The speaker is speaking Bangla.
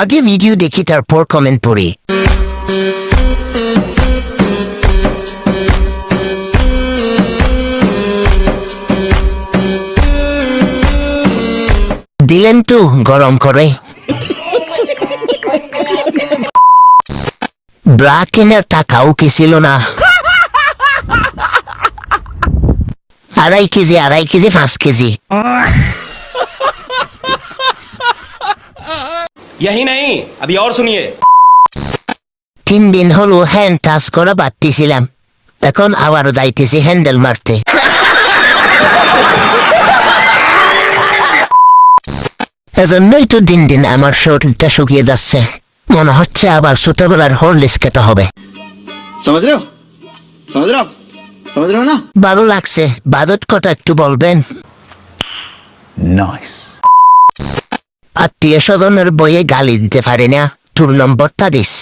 আগে ভিডিও দেখি, তারপর কমেন্ট পড়ি। দিলেন তো, গরম করে। ব্রা কেনার টাকাও কি ছিল না? আড়াই কেজি আড়াই কেজি, পাঁচ কেজি। यही नहीं अभी और सुनिए তিন দিন হলো হ্যান্ড টাচ করা বাড়তেছিলাম এখন আবারও যাইতেছি হ্যান্ডেল মারতে এজন্যই তো দিন দিন আমার শরীরটা শুকিয়ে যাচ্ছে মনে হচ্ছে আবার ছোটবেলার হরলিস খেতে হবে समझ रहे हो समझ रहे हो आप समझ रहे हो ना ভালো লাগছে বাদত কটা একটু বলবেন नाइस আত্মীয় স্বজনের বইয়ে গালি দিতে পারি না। তোর নম্বরটা দিস